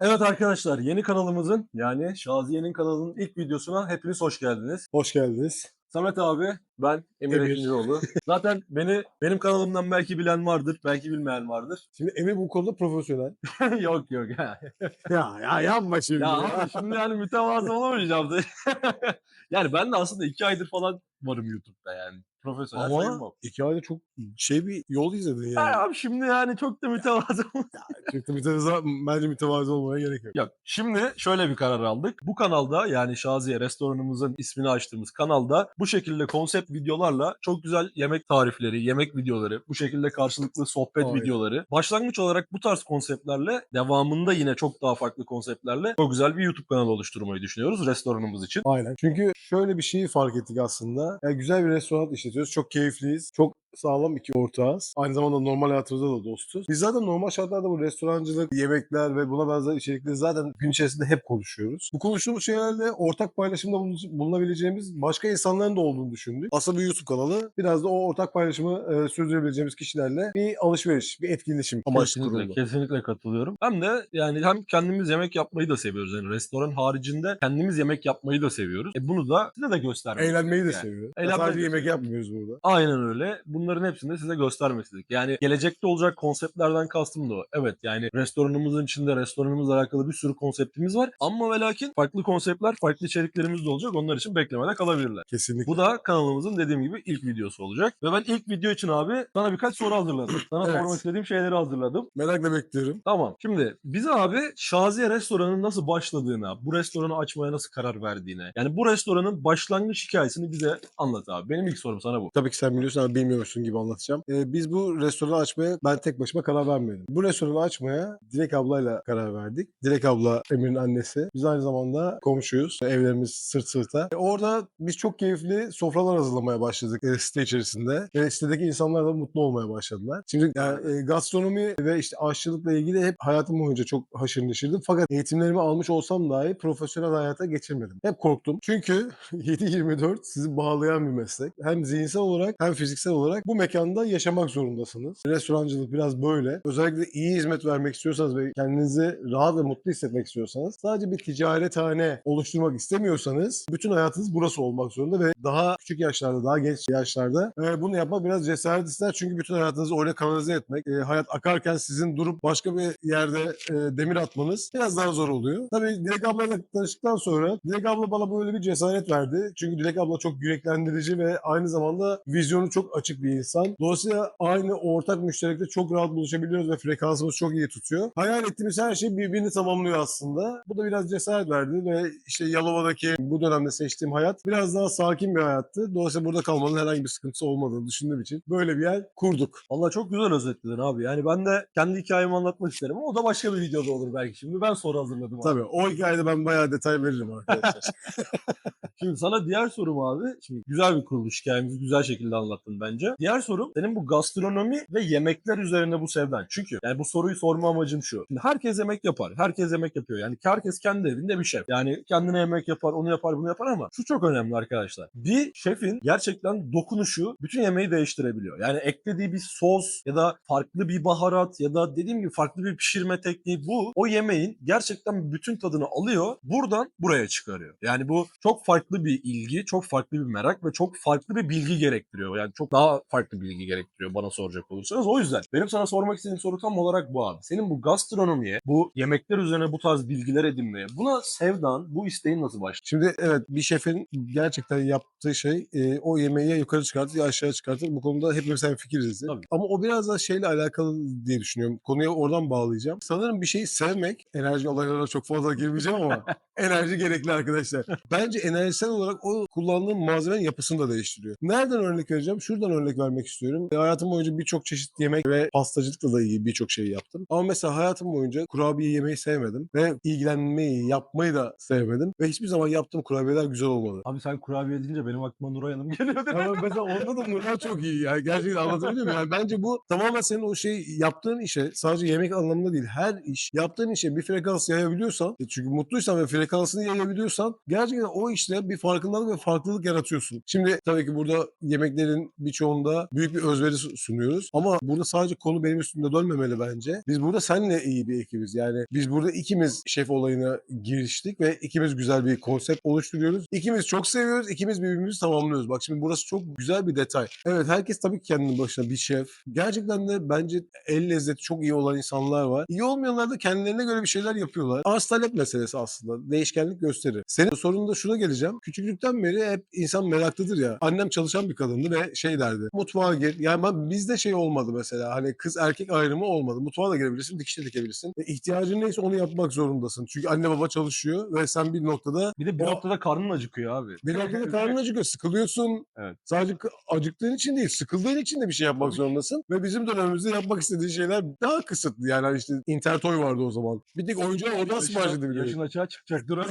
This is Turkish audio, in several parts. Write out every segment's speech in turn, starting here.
Evet arkadaşlar yeni kanalımızın yani Şaziye'nin kanalının ilk videosuna hepiniz hoş geldiniz. Hoş geldiniz. Samet abi ben Emir Emir. Ekincioğlu. Zaten beni benim kanalımdan belki bilen vardır belki bilmeyen vardır. Şimdi Emir bu konuda profesyonel. yok yok. ya ya yapma şimdi. ya ya. şimdi yani mütevazı olamayacağım da. yani ben de aslında iki aydır falan varım YouTube'da yani. Profesyonel sayılmam. Ama iki ayda çok şey bir yol izledin yani. Ya abi şimdi yani çok da mütevazı Çok da mütevazı, bence mütevazı olmaya gerek yok. Yok. Şimdi şöyle bir karar aldık. Bu kanalda yani Şaziye restoranımızın ismini açtığımız kanalda bu şekilde konsept videolarla çok güzel yemek tarifleri, yemek videoları, bu şekilde karşılıklı sohbet Aynen. videoları. Başlangıç olarak bu tarz konseptlerle devamında yine çok daha farklı konseptlerle çok güzel bir YouTube kanalı oluşturmayı düşünüyoruz restoranımız için. Aynen. Çünkü şöyle bir şeyi fark ettik aslında. Yani güzel bir restoran işletiyoruz. Çok keyifliyiz. Çok sağlam iki ortağız. Aynı zamanda normal hayatımızda da dostuz. Biz zaten normal şartlarda bu restorancılık, yemekler ve buna benzer içerikleri zaten gün içerisinde hep konuşuyoruz. Bu konuştuğumuz şeylerle ortak paylaşımda bulun- bulunabileceğimiz başka insanların da olduğunu düşündük. Aslında bir YouTube kanalı biraz da o ortak paylaşımı e, sürdürebileceğimiz kişilerle bir alışveriş, bir etkileşim amaçlı Kesinlikle, kuruldu. kesinlikle katılıyorum. Hem de yani hem kendimiz yemek yapmayı da seviyoruz. Yani restoran haricinde kendimiz yemek yapmayı da seviyoruz. E bunu da size de göstermek. Eğlenmeyi de Yani. seviyoruz. Eğlenmeyi Sadece de yemek yapmıyoruz burada. Aynen öyle. Bunların hepsini de size göstermek istedik. Yani gelecekte olacak konseptlerden kastım da o. Evet yani restoranımızın içinde restoranımızla alakalı bir sürü konseptimiz var. Ama ve lakin farklı konseptler, farklı içeriklerimiz de olacak. Onlar için beklemede kalabilirler. Kesinlikle. Bu da kanalımızın dediğim gibi ilk videosu olacak. Ve ben ilk video için abi sana birkaç soru hazırladım. Sana Evet. sormak istediğim şeyleri hazırladım. Merakla bekliyorum. Tamam. Şimdi bize abi Şaziye restoranın nasıl başladığına, bu restoranı açmaya nasıl karar verdiğine, yani bu restoranın başlangıç hikayesini bize anlat abi. Benim ilk sorum sana bu. Tabii ki sen biliyorsun ama bilmiyormuşsun gibi anlatacağım. Ee, biz bu restoranı açmaya ben tek başıma karar vermedim. Bu restoranı açmaya Dilek ablayla karar verdik. Dilek abla Emir'in annesi. Biz aynı zamanda komşuyuz. Evlerimiz sırt sırta. E, orada biz çok keyifli sofralar hazırlamaya başladık e, site içerisinde. Ve sitedeki insanlar da mutlu olmaya başladılar. Şimdi yani, e, gastronomi ve işte aşçılıkla ilgili hep hayatım boyunca çok haşır neşirdim. Fakat eğitimlerimi almış olsam dahi profesyonel hayata geçirmedim. Hep korktum. Çünkü 7-24 sizi bağlayan bir meslek. Hem zihinsel olarak hem fiziksel olarak bu mekanda yaşamak zorundasınız. Restorancılık biraz böyle. Özellikle iyi hizmet vermek istiyorsanız ve kendinizi rahat ve mutlu hissetmek istiyorsanız sadece bir ticarethane oluşturmak istemiyorsanız bütün hayatınız burası olmak zorunda ve daha küçük yaşlarda, daha genç yaşlarda e, bunu yapmak biraz cesaret ister. Çünkü bütün hayatınızı oraya kanalize etmek, e, hayat akarken sizin durup başka bir yerde e, demir atmanız biraz daha zor oluyor. Tabii Dilek ablayla tanıştıktan sonra Dilek abla bana böyle bir cesaret verdi. Çünkü Dilek abla çok yüreklendirici ve aynı zamanda vizyonu çok açık bir insan. Dolayısıyla aynı ortak müşterekte çok rahat buluşabiliyoruz ve frekansımız çok iyi tutuyor. Hayal ettiğimiz her şey birbirini tamamlıyor aslında. Bu da biraz cesaret verdi ve işte Yalova'daki bu dönemde seçtiğim hayat biraz daha sakin bir hayattı. Dolayısıyla burada kalmanın herhangi bir sıkıntısı olmadığını düşündüğüm için böyle bir yer kurduk. Vallahi çok güzel özetledin abi. Yani ben de kendi hikayemi anlatmak isterim ama o da başka bir videoda olur belki. Şimdi ben soru hazırladım abi. Tabii o hikayede ben bayağı detay veririm arkadaşlar. Şimdi sana diğer sorum abi. Şimdi güzel bir kuruluş hikayemizi güzel şekilde anlattın bence. Diğer sorum senin bu gastronomi ve yemekler üzerine bu sevdan. Çünkü yani bu soruyu sorma amacım şu. Şimdi herkes yemek yapar. Herkes yemek yapıyor. Yani herkes kendi evinde bir şef. Yani kendine yemek yapar, onu yapar, bunu yapar ama şu çok önemli arkadaşlar. Bir şefin gerçekten dokunuşu bütün yemeği değiştirebiliyor. Yani eklediği bir sos ya da farklı bir baharat ya da dediğim gibi farklı bir pişirme tekniği bu o yemeğin gerçekten bütün tadını alıyor. Buradan buraya çıkarıyor. Yani bu çok farklı bir ilgi, çok farklı bir merak ve çok farklı bir bilgi gerektiriyor. Yani çok daha farklı bilgi gerektiriyor bana soracak olursanız. O yüzden benim sana sormak istediğim soru tam olarak bu abi. Senin bu gastronomiye, bu yemekler üzerine bu tarz bilgiler edinmeye, buna sevdan, bu isteğin nasıl başladı? Şimdi evet bir şefin gerçekten yaptığı şey e, o yemeği ya yukarı çıkartır ya aşağı çıkartır. Bu konuda hepimiz hemfikiriz. Tabii. Ama o biraz da şeyle alakalı diye düşünüyorum. Konuya oradan bağlayacağım. Sanırım bir şeyi sevmek, enerji olaylarına çok fazla girmeyeceğim ama enerji gerekli arkadaşlar. Bence enerjisel olarak o kullandığım malzemenin yapısını da değiştiriyor. Nereden örnek vereceğim? Şuradan örnek vermek istiyorum. E, hayatım boyunca birçok çeşit yemek ve pastacılıkla da ilgili birçok şey yaptım. Ama mesela hayatım boyunca kurabiye yemeyi sevmedim ve ilgilenmeyi, yapmayı da sevmedim ve hiçbir zaman yaptığım kurabiyeler güzel olmadı. Abi sen kurabiye deyince benim aklıma Nuray Hanım geliyor. Ama mesela onda da Nurhan çok iyi yani gerçekten anlatabiliyor muyum? Yani bence bu tamamen senin o şey yaptığın işe sadece yemek anlamında değil her iş yaptığın işe bir frekans yayabiliyorsan e çünkü mutluysan ve frekansını yayabiliyorsan gerçekten o işte bir farkındalık ve farklılık yaratıyorsun. Şimdi tabii ki burada yemeklerin birçoğunda büyük bir özveri su- sunuyoruz. Ama burada sadece konu benim üstümde dönmemeli bence. Biz burada seninle iyi bir ekibiz. Yani biz burada ikimiz şef olayına giriştik ve ikimiz güzel bir konsept oluşturuyoruz. İkimiz çok seviyoruz, ikimiz birbirimizi tamamlıyoruz. Bak şimdi burası çok güzel bir detay. Evet herkes tabii ki kendinin başına bir şef. Gerçekten de bence el lezzeti çok iyi olan insanlar var. İyi olmayanlar da kendilerine göre bir şeyler yapıyorlar. Arz talep meselesi aslında. Değişkenlik gösterir. Senin sorunun da şuna geleceğim. Küçüklükten beri hep insan meraklıdır ya. Annem çalışan bir kadındı ve şey derdi. Mutfağa gir. Yani ben, bizde şey olmadı mesela. Hani kız erkek ayrımı olmadı. Mutfağa da girebilirsin, dikişte dikebilirsin. E, ihtiyacın neyse onu yapmak zorundasın. Çünkü anne baba çalışıyor ve sen bir noktada Bir de bir O- noktada karnın acıkıyor abi. bir noktada karnın acıkıyor, sıkılıyorsun. Evet. Sadece acıktığın için değil, sıkıldığın için de bir şey yapmak zorundasın. Ve bizim dönemimizde yapmak istediğin şeyler daha kısıtlı. Yani hani işte Intertoy vardı o zaman. Bir tek oyuncağı oradan sipariş edebiliyorduk. Yaşın açığa çıkacak dur.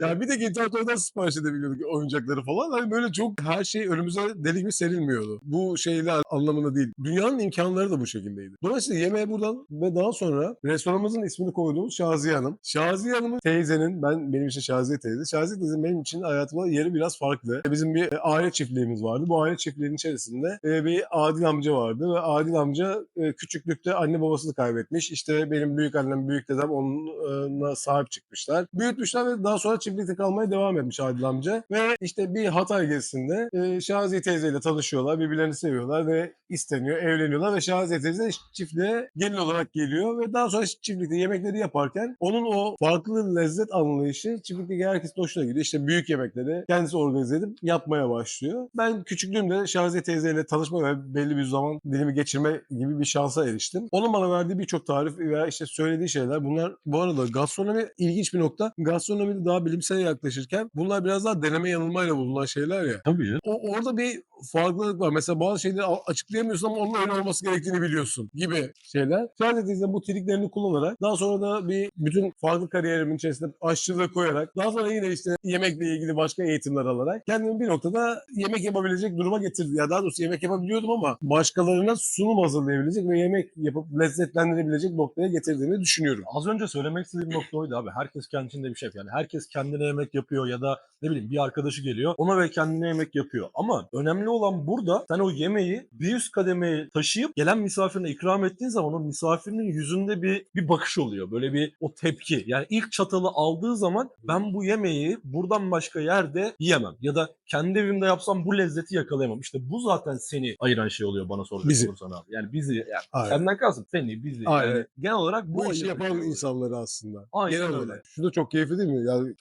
yani bir tek Intertoy'dan sipariş edebiliyorduk oyuncakları falan. Hani böyle çok her şey önümüze deli gibi serilmiyordu. Bu şeyler anlamında değil. Dünyanın imkanları da bu şekildeydi. Dolayısıyla yemeğe buradan ve daha sonra restoranımızın ismini koyduğumuz Şaziye Hanım. Şaziye Hanım'ın teyzenin, ben benim için Şaziye teyze. Şaziye teyzenin benim için hayatımda yeri biraz farklı. Bizim bir e, aile çiftliğimiz vardı. Bu aile çiftliğinin içerisinde e, bir Adil amca vardı ve Adil amca e, küçüklükte anne babasını kaybetmiş. İşte benim büyük annem, büyük dedem onunla sahip çıkmışlar. Büyütmüşler ve daha sonra çiftlikte kalmaya devam etmiş Adil amca. Ve işte bir Hatay gezisinde e, Şaziye teyzeyle tanışıyorlar, birbirlerini seviyorlar ve isteniyor, evleniyorlar ve Şaziye teyze çiftliğe gelin olarak geliyor ve daha sonra çiftlikte yemekleri yaparken onun o farklı lezzet anlayışı çiftlikteki herkesin hoşuna gidiyor. İşte büyük yemekleri kendisi organize edip yapmaya başlıyor. Ben küçüklüğümde Şaziye teyzeyle tanışma ve belli bir zaman dilimi geçirme gibi bir şansa eriştim. Onun bana verdiği birçok tarif veya işte söylediği şeyler bunlar bu arada gastronomi ilginç bir nokta. Gastronomide daha bilimsel yaklaşırken bunlar biraz daha deneme yanılmayla bulunan şeyler ya. Tabii ya. O, orada bir farklılık var. Mesela bazı şeyleri açıklayamıyorsun ama onun öyle olması gerektiğini biliyorsun gibi şeyler. Şahane teyze bu triklerini kullanarak daha sonra da bir bütün farklı kariyerimin içerisinde aşçılığı koyarak daha sonra yine işte yemekle ilgili başka eğitimler alarak kendimi bir noktada yemek yapabilecek duruma getirdi. Ya daha doğrusu yemek yapabiliyordum ama başkalarına sunum hazırlayabilecek ve yemek yapıp lezzetlendirebilecek noktaya getirdiğini düşünüyorum. Az önce söylemek istediğim nokta oydu abi. Herkes kendisinde bir şef yani. Herkes kendine yemek yapıyor ya da ne bileyim bir arkadaşı geliyor ona ve kendine yemek yapıyor. Ama önemli olan burada sen o yemeği bir üst kademeye taşıyıp gelen misafirine ikram ettiğin zaman o misafirinin yüzünde bir bir bakış oluyor. Böyle bir o tepki. Yani ilk çatalı aldığı zaman ben bu yemeği buradan başka yerde yiyemem. Ya da kendi evimde yapsam bu lezzeti yakalayamam. İşte bu zaten seni ayıran şey oluyor bana soracak Bizi. olursan abi. Yani bizi yani Aynen. senden kalsın seni bizi. Aynen. Yani genel olarak bu, bu işi yapan şey insanları aslında. Aynen Genel öyle. olarak. Şu da çok keyifli değil mi? Yani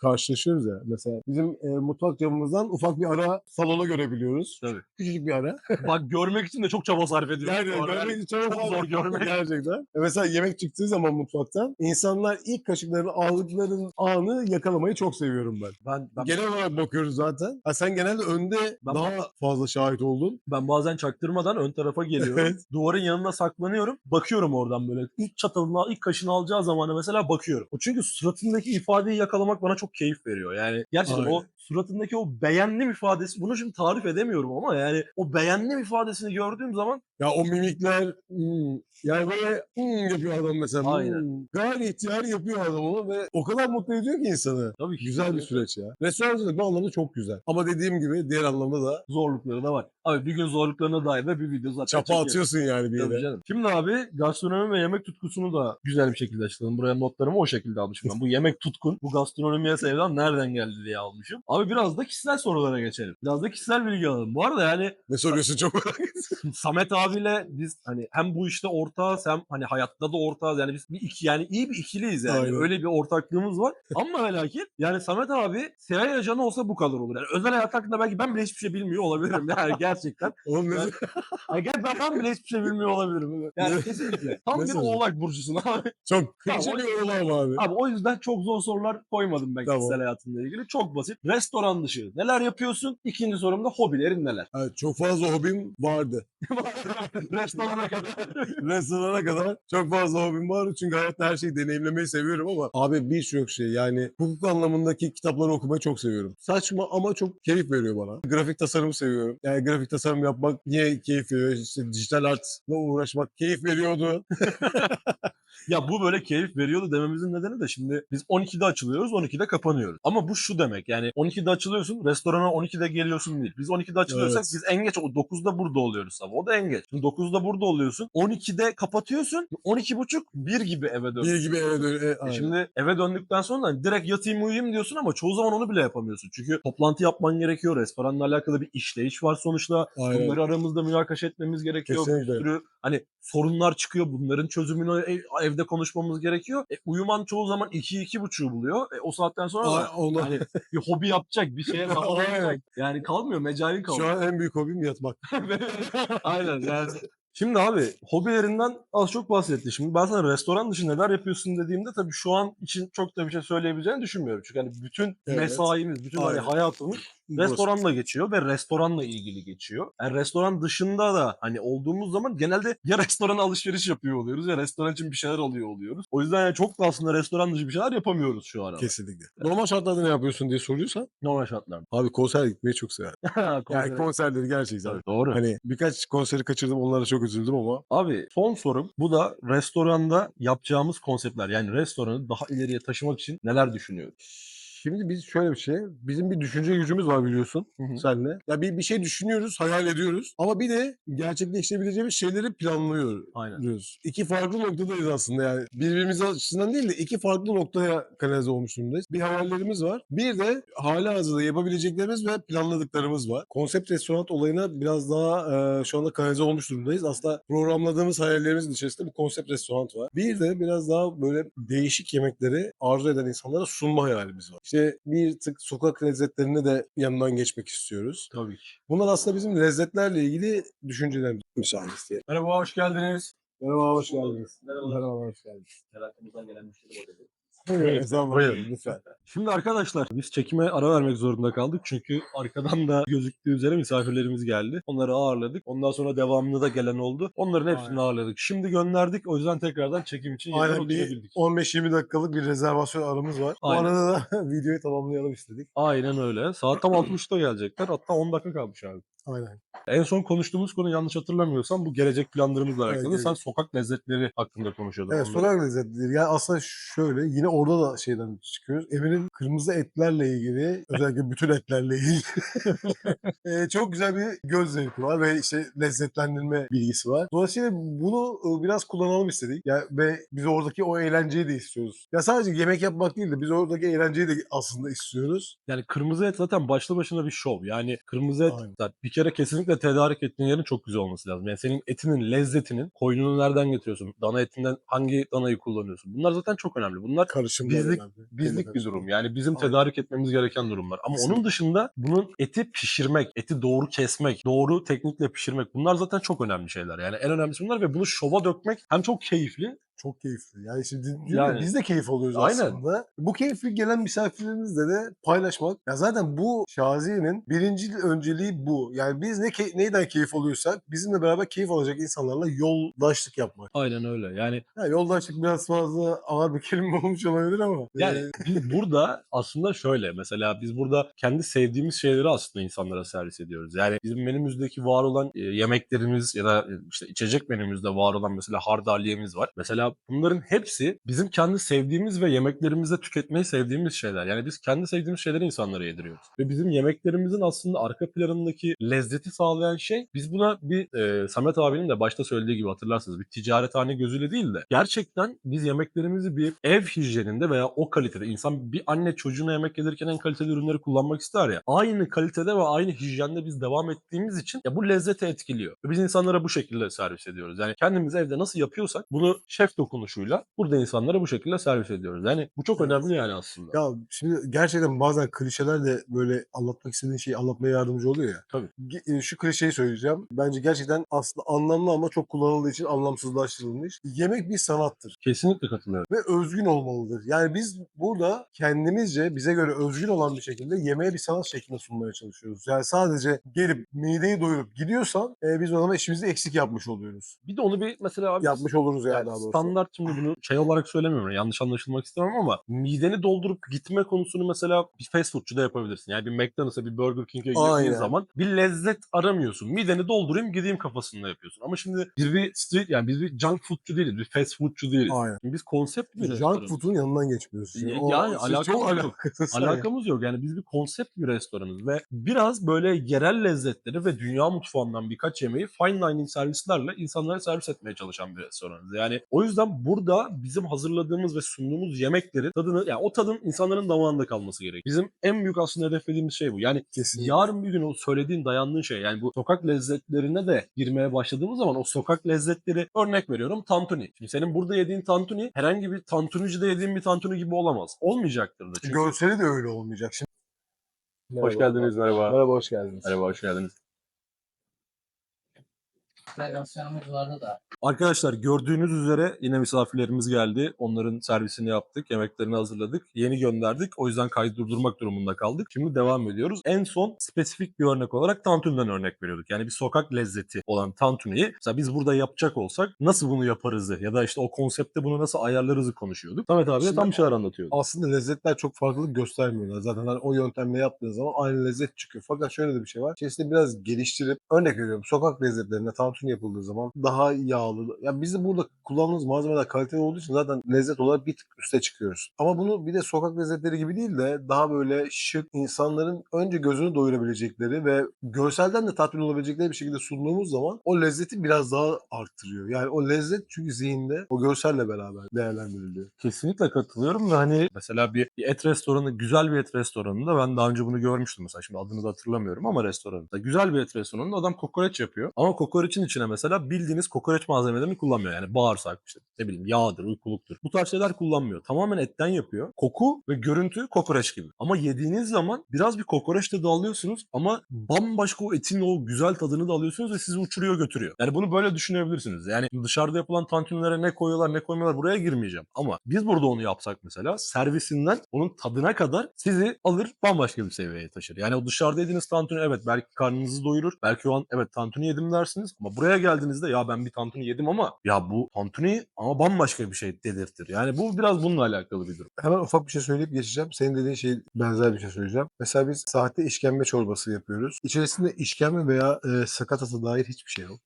karşılaşıyoruz ya. Mesela bizim e, mutfak camımızdan ufak bir ara salona görebiliyoruz. Tabii. Küçücük bir ara. Bak görmek için de çok çaba sarf ediyoruz. Yani görmek için çok, çok zor görmek. Gerçekten. E Mesela yemek çıktığı zaman mutfaktan insanlar ilk kaşıklarını aldıkların anı yakalamayı çok seviyorum ben. Ben, ben, Genel olarak bakıyoruz zaten. Ha, sen genelde önde Ben- daha fazla şahit oldun. ben bazen çaktırmadan ön tarafa geliyorum. Evet. Duvarın yanına saklanıyorum. Bakıyorum oradan böyle. İlk çatalını, ilk kaşını alacağı zamana mesela bakıyorum. O çünkü suratındaki ifadeyi yakalamak bana çok keyif veriyor. Yani gerçekten Aynen. o suratındaki o beğendim ifadesi bunu şimdi tarif edemiyorum ama yani o beğendim ifadesini gördüğüm zaman Ya o mimikler hmm, yani böyle hmm yapıyor adam mesela. Aynen. Hmm. Gayri ihtiyari yapıyor adam onu ve o kadar mutlu ediyor ki insanı. tabii ki Güzel bir süreç ya. Restorancılık bu anlamda çok güzel. Ama dediğim gibi diğer anlamda da zorlukları da var. Abi bir gün zorluklarına dair de bir video zaten çapa çekeriz. atıyorsun yani bir yere. canım. Şimdi abi gastronomi ve yemek tutkusunu da güzel bir şekilde açıkladım. Buraya notlarımı o şekilde almışım ben. Bu yemek tutkun, bu gastronomiye sevdam nereden geldi diye almışım. Abi biraz da kişisel sorulara geçelim. Biraz da kişisel bilgi alalım. Bu arada yani Ne soruyorsun çok merak ettim. Samet abiyle biz hani hem bu işte ortağız hem hani hayatta da ortağız. Yani biz bir iki yani iyi bir ikiliyiz yani. Aynen. Öyle bir ortaklığımız var. Ama ve lakin yani Samet abi seray ajanı olsa bu kadar olur. Yani özel hayat hakkında belki ben bile hiçbir şey bilmiyor olabilirim yani gerçekten. Oğlum ne, Ben- Ay gel ben, bile hiçbir şey bilmiyor olabilirim. Yani kesinlikle. Tam bir oğlak burcusun abi. çok o- bir oğlan abi. Abi o yüzden çok zor sorular koymadım ben Tamam. kişisel hayatımla ilgili. Çok basit. Restoran dışı neler yapıyorsun? İkinci sorum da hobilerin neler? Evet, çok fazla hobim vardı. Restorana kadar. Restorana kadar çok fazla hobim var. Çünkü hayatta her şeyi deneyimlemeyi seviyorum ama abi birçok şey yani hukuk anlamındaki kitapları okumayı çok seviyorum. Saçma ama çok keyif veriyor bana. Grafik tasarımı seviyorum. Yani grafik tasarım yapmak niye keyif veriyor? İşte dijital artla uğraşmak keyif veriyordu. Ya bu böyle keyif veriyordu dememizin nedeni de şimdi biz 12'de açılıyoruz 12'de kapanıyoruz. Ama bu şu demek yani 12'de açılıyorsun restorana 12'de geliyorsun değil. Biz 12'de açılıyorsak Evet. biz en geç o 9'da burada oluyoruz sabah. O da en geç. Şimdi 9'da burada oluyorsun 12'de kapatıyorsun 12.30 1 gibi eve dönüyorsun. Bir gibi eve dön. E, E aynen. Şimdi eve döndükten sonra direkt yatayım uyuyayım diyorsun ama çoğu zaman onu bile yapamıyorsun. Çünkü toplantı yapman gerekiyor. Restoranla alakalı bir işleyiş var sonuçta. Aynen. Bunları aramızda münakaşa etmemiz gerekiyor. Bir Kesinlikle. sürü hani sorunlar çıkıyor. Bunların çözümünü ev- evde konuşmamız gerekiyor. E, uyuman çoğu zaman 2 buçuğu buluyor. E, o saatten sonra da Aa, ondan- hani bir hobi yapacak, bir şeye ayıracak. Yani kalmıyor, mecalin Şu kalmıyor. an en büyük hobim yatmak. Aynen yani. Şimdi abi hobilerinden az çok bahsetti. Şimdi ben sana restoran dışı neler yapıyorsun dediğimde tabii şu an için çok da bir şey söyleyebileceğini düşünmüyorum. Çünkü hani bütün Evet. mesaimiz, bütün hani hayatımız. Restoranla geçiyor ve restoranla ilgili geçiyor. Yani restoran dışında da hani olduğumuz zaman genelde ya restorana alışveriş yapıyor oluyoruz ya restoran için bir şeyler alıyor oluyoruz. O yüzden yani çok da aslında restoran dışı bir şeyler yapamıyoruz şu ara. Kesinlikle. Normal şartlarda ne yapıyorsun diye soruyorsan Normal şartlarda. abi konser gitmeyi çok severim. Yani Konser- konserleri gerçekten. Tabii, Doğru. Hani birkaç konseri kaçırdım onlara çok üzüldüm ama Abi son sorum bu da restoranda yapacağımız konseptler. Yani restoranı daha ileriye taşımak için neler düşünüyoruz? Şimdi biz şöyle bir şey, bizim bir düşünce gücümüz var biliyorsun senle. Ya bir, bir şey düşünüyoruz, hayal ediyoruz ama bir de gerçekleştirebileceğimiz şeyleri planlıyoruz. Aynen. İki farklı noktadayız aslında yani. Birbirimiz açısından değil de iki farklı noktaya kanalize olmuş durumdayız. Bir hayallerimiz var. Bir de hala hazırda yapabileceklerimiz ve planladıklarımız var. Konsept restoran olayına biraz daha e, şu anda kanalize olmuş durumdayız. Aslında programladığımız hayallerimizin içerisinde bir konsept restoran var. Bir de biraz daha böyle değişik yemekleri arzu eden insanlara sunma hayalimiz var. İşte bir tık sokak lezzetlerine de yanından geçmek istiyoruz. Tabii ki. Bunlar aslında bizim lezzetlerle ilgili düşüncelerimiz. Müsaade isteyelim. Merhaba, hoş geldiniz. Merhaba, hoş geldiniz. Merhaba. Merhaba, hoş geldiniz. Merakımızdan gelen müşteri o dedi. Buyurun. Buyurun. Lütfen. Şimdi arkadaşlar biz çekime ara vermek zorunda kaldık. Çünkü arkadan da gözüktüğü üzere misafirlerimiz geldi. Onları ağırladık. Ondan sonra devamında da gelen oldu. Onların hepsini Aynen. ağırladık. Şimdi gönderdik. O yüzden tekrardan çekim için yeniden Aynen bir oturabildik. 15-20 dakikalık bir rezervasyon aramız var. Aynen. Bu arada da videoyu tamamlayalım istedik. Aynen öyle. Saat tam 60'da gelecekler. Hatta 10 dakika kalmış abi. Aynen. En son konuştuğumuz konu yanlış hatırlamıyorsam bu gelecek planlarımızla Evet, alakalı. evet. Sen sokak lezzetleri hakkında konuşuyordun. Evet, Onları- sokak lezzetleri. Yani aslında şöyle, yine orada da şeyden çıkıyoruz. Emir'in kırmızı etlerle ilgili, özellikle bütün etlerle ilgili e, çok güzel bir göz zevki var ve işte lezzetlendirme bilgisi var. Dolayısıyla bunu biraz kullanalım istedik. Ya, ve biz oradaki o eğlenceyi de istiyoruz. Ya sadece yemek yapmak değil de biz oradaki eğlenceyi de aslında istiyoruz. Yani kırmızı et zaten başlı başına bir şov. Yani kırmızı et bir kere kesinlikle tedarik ettiğin yerin çok güzel olması lazım. Yani senin etinin lezzetinin koyununu nereden getiriyorsun? Dana etinden hangi danayı kullanıyorsun? Bunlar zaten çok önemli. Bunlar Karışım Bizlik- önemli. bizlik bir durum. Yani bizim Aynen. tedarik etmemiz gereken durumlar. Ama onun dışında bunun eti pişirmek, eti doğru kesmek, doğru teknikle pişirmek bunlar zaten çok önemli şeyler. Yani en önemlisi bunlar ve bunu şova dökmek hem çok keyifli Çok keyifli. Yani şimdi Yani. biz de keyif alıyoruz Aynen. aslında. Bu keyfi gelen misafirlerimizle de paylaşmak. Ya zaten bu Şaziye'nin birinci önceliği bu. Yani biz ne key- neyden keyif alıyorsak bizimle beraber keyif alacak insanlarla yoldaşlık yapmak. Aynen öyle. Yani Ya yoldaşlık biraz fazla ağır bir kelime olmuş olabilir ama. Yani biz burada aslında şöyle mesela biz burada kendi sevdiğimiz şeyleri aslında insanlara servis ediyoruz. Yani bizim menümüzdeki var olan yemeklerimiz ya da işte içecek menümüzde var olan mesela hardaliyemiz var. Mesela bunların hepsi bizim kendi sevdiğimiz ve yemeklerimizde tüketmeyi sevdiğimiz şeyler. Yani biz kendi sevdiğimiz şeyleri insanlara yediriyoruz. Ve bizim yemeklerimizin aslında arka planındaki lezzeti sağlayan şey biz buna bir e, Samet abinin de başta söylediği gibi hatırlarsınız bir ticarethane gözüyle değil de gerçekten biz yemeklerimizi bir ev hijyeninde veya o kalitede insan bir anne çocuğuna yemek yedirken en kaliteli ürünleri kullanmak ister ya aynı kalitede ve aynı hijyende biz devam ettiğimiz için ya bu lezzeti etkiliyor. Biz insanlara bu şekilde servis ediyoruz. Yani kendimiz evde nasıl yapıyorsak bunu şef dokunuşuyla burada insanlara bu şekilde servis ediyoruz. Yani bu çok Evet. önemli yani aslında. Ya şimdi gerçekten bazen klişeler de böyle anlatmak istediğin şeyi anlatmaya yardımcı oluyor ya. Tabii. E, Şu klişeyi söyleyeceğim. Bence gerçekten aslında anlamlı ama çok kullanıldığı için anlamsızlaştırılmış. Yemek bir sanattır. Kesinlikle katılıyorum. ve özgün olmalıdır. Yani biz burada kendimizce bize göre özgün olan bir şekilde yemeği bir sanat şeklinde sunmaya çalışıyoruz. Yani sadece gelip mideyi doyurup gidiyorsan e, biz o zaman işimizi eksik yapmış oluyoruz. Bir de onu bir mesela abi Yapmış oluruz yani, yani daha doğrusu. Standart şimdi bunu şey olarak söylemiyorum. Yanlış anlaşılmak istemem ama mideni doldurup gitme konusunu mesela bir fast foodçuda yapabilirsin. Yani bir McDonald's'a bir Burger King'e gittiğin zaman bir lezzet aramıyorsun. Mideni doldurayım gideyim kafasında yapıyorsun. Ama şimdi biz bir street yani biz bir junk foodçu değiliz. Bir fast foodçu değiliz. Aynen. Biz konsept bir Junk food'un yanından geçmiyoruz. O- yani siz alakası çok yok. Alakamız yok. Yani biz bir konsept bir restoranız ve biraz böyle yerel lezzetleri ve dünya mutfağından birkaç yemeği fine dining servislerle insanlara servis etmeye çalışan bir restoranız. Yani o yüzden burada bizim hazırladığımız ve sunduğumuz yemekleri tadını yani o tadın insanların damağında kalması gerek. Bizim en büyük aslında hedeflediğimiz şey bu. Yani Kesinlikle. yarın bir gün o söylediğin dayandığın şey yani bu sokak lezzetlerine de girmeye başladığımız zaman o sokak lezzetleri örnek veriyorum tantuni. Şimdi senin burada yediğin tantuni herhangi bir tantunicide yediğin bir tantuni gibi olamaz. Olmayacaktır da çünkü. Görseli de öyle olmayacak. Şimdi... Hoş geldiniz merhaba. Merhaba hoş geldiniz. Merhaba hoş geldiniz. Regülasyonumuz vardı da. Arkadaşlar gördüğünüz üzere yine misafirlerimiz geldi. Onların servisini yaptık, yemeklerini hazırladık, yeni gönderdik. O yüzden kaydı durdurmak durumunda kaldık. Şimdi devam ediyoruz. En son spesifik bir örnek olarak tantuni'den örnek veriyorduk. Yani bir sokak lezzeti olan tantuniyi mesela biz burada yapacak olsak nasıl bunu yaparızı ya da işte o konsepte bunu nasıl ayarlarızı konuşuyorduk. Samet abi de Şimdi tam bir şeyler anlatıyordu. Aslında lezzetler çok farklılık göstermiyorlar. Zaten hani o yöntemle yaptığın zaman aynı lezzet çıkıyor. Fakat şöyle de bir şey var. İçerisinde biraz geliştirip örnek veriyorum sokak lezzetlerinde tantuni yapıldığı zaman daha yağlı. Ya biz de burada kullandığımız malzemeler kaliteli olduğu için zaten lezzet olarak bir tık üste çıkıyoruz. Ama bunu bir de sokak lezzetleri gibi değil de daha böyle şık insanların önce gözünü doyurabilecekleri ve görselden de tatmin olabilecekleri bir şekilde sunduğumuz zaman o lezzeti biraz daha arttırıyor. Yani o lezzet çünkü zihinde o görselle beraber değerlendiriliyor. Kesinlikle katılıyorum ve hani mesela bir, bir et restoranı, güzel bir et restoranında ben daha önce bunu görmüştüm mesela şimdi adını da hatırlamıyorum ama restoranında. Güzel bir et restoranında adam kokoreç yapıyor ama kokoreçin içine mesela bildiğiniz kokoreç malzemelerini kullanmıyor. Yani bağırsak işte ne bileyim yağdır, uykuluktur. Bu tarz şeyler kullanmıyor. Tamamen etten yapıyor. Koku ve görüntü kokoreç gibi. Ama yediğiniz zaman biraz bir kokoreç tadı alıyorsunuz ama bambaşka o etin o güzel tadını da alıyorsunuz ve sizi uçuruyor götürüyor. Yani bunu böyle düşünebilirsiniz. Yani dışarıda yapılan tantunilere ne koyuyorlar ne koymuyorlar buraya girmeyeceğim. Ama biz burada onu yapsak mesela servisinden onun tadına kadar sizi alır bambaşka bir seviyeye taşır. Yani o dışarıda yediğiniz tantuni evet belki karnınızı doyurur. Belki o an evet tantuni yedim dersiniz ama buraya geldiğinizde ya ben bir tantuni yedim ama ya bu tantuni ama bambaşka bir şey dedirtir. Yani bu biraz bununla alakalı bir durum. Hemen ufak bir şey söyleyip geçeceğim. Senin dediğin şey benzer bir şey söyleyeceğim. Mesela biz sahte işkembe çorbası yapıyoruz. İçerisinde işkembe veya e, sakatata dair hiçbir şey yok.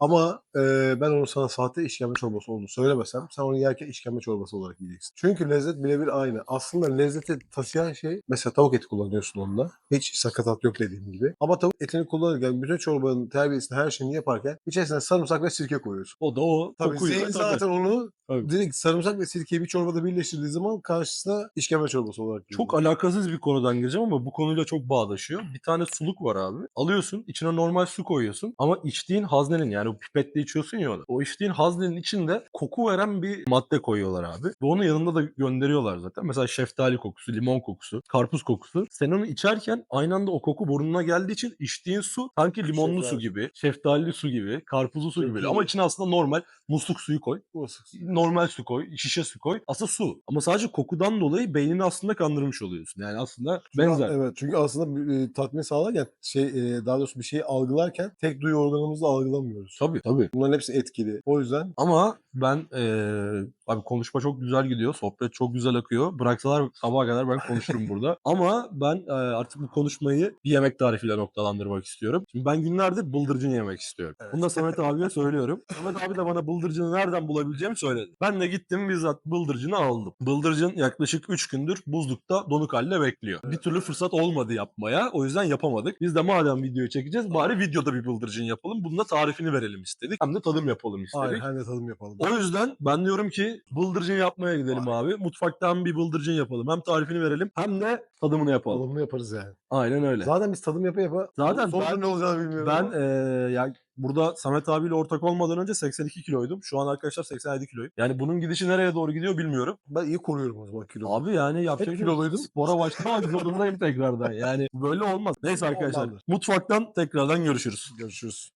Ama e, ben onu sana sahte işkembe çorbası olduğunu söylemesem sen onu yerken işkembe çorbası olarak yiyeceksin. Çünkü lezzet birebir aynı. Aslında lezzeti taşıyan şey mesela tavuk eti kullanıyorsun onda. Hiç sakatat yok dediğim gibi. Ama tavuk etini kullanırken bütün çorbanın terbiyesini her şeyini yaparken içerisine sarımsak ve sirke koyuyorsun. O da o Tabii zihin tabii. zaten onu Tabii. direkt sarımsak ve sirkeyi bir çorbada birleştirdiği zaman karşısına işkembe çorbası olarak geliyor. Çok alakasız bir konudan gireceğim ama bu konuyla çok bağdaşıyor. Bir tane suluk var abi. Alıyorsun, içine normal su koyuyorsun ama içtiğin haznenin yani o pipetle içiyorsun ya onu. O içtiğin haznenin içinde koku veren bir madde koyuyorlar abi. Ve onun yanında da gönderiyorlar zaten. Mesela şeftali kokusu, limon kokusu, karpuz kokusu. Sen onu içerken aynı anda o koku burnuna geldiği için içtiğin su sanki limonlu su gibi, şeftali su gibi, karpuzlu su gibi. Ama içine aslında normal musluk suyu koy normal su koy, şişe su koy. Aslında su. Ama sadece kokudan dolayı beynini aslında kandırmış oluyorsun. Yani aslında benzer. Evet çünkü aslında e, tatmin sağlarken şey e, daha doğrusu bir şeyi algılarken tek duyu organımızla algılamıyoruz. Tabii tabii. Bunların hepsi etkili. O yüzden Ama ben eee abi konuşma çok güzel gidiyor. Sohbet çok güzel akıyor. Bıraksalar sabaha kadar ben konuşurum burada. Ama ben eee, artık bu konuşmayı bir yemek tarifiyle noktalandırmak istiyorum. Şimdi ben günlerdir bıldırcın yemek istiyorum. Evet. Bunu da Samet abiye söylüyorum. Samet abi de bana bıldırcını nereden bulabileceğimi söyledi. Ben de gittim bizzat bıldırcını aldım. Bıldırcın yaklaşık 3 gündür buzlukta donuk halde bekliyor. Bir türlü fırsat olmadı yapmaya. O yüzden yapamadık. Biz de madem videoyu çekeceğiz bari videoda bir bıldırcın yapalım. Bunun da tarifini verelim istedik. Hem de tadım yapalım istedik. hayır hem de tadım yapalım. O yüzden ben diyorum ki bıldırcın yapmaya gidelim abi. Mutfaktan bir bıldırcın yapalım. Hem tarifini verelim hem de tadımını yapalım. Tadımını yaparız yani. Aynen öyle. Zaten biz tadım yapa yapa Zaten ben- ne olacağını bilmiyorum. Ben ama eee yani burada Samet abiyle ortak olmadan önce 82 kiloydum. Şu an arkadaşlar 87 kiloyum. Yani bunun gidişi nereye doğru gidiyor bilmiyorum. ben iyi koruyorum o zaman kilo. Abi yani yapacak Hep şey kiloluydum. Spora başlamak zorundayım tekrardan. Yani böyle olmaz. Neyse arkadaşlar Ondandır. mutfaktan tekrardan görüşürüz. Görüşürüz.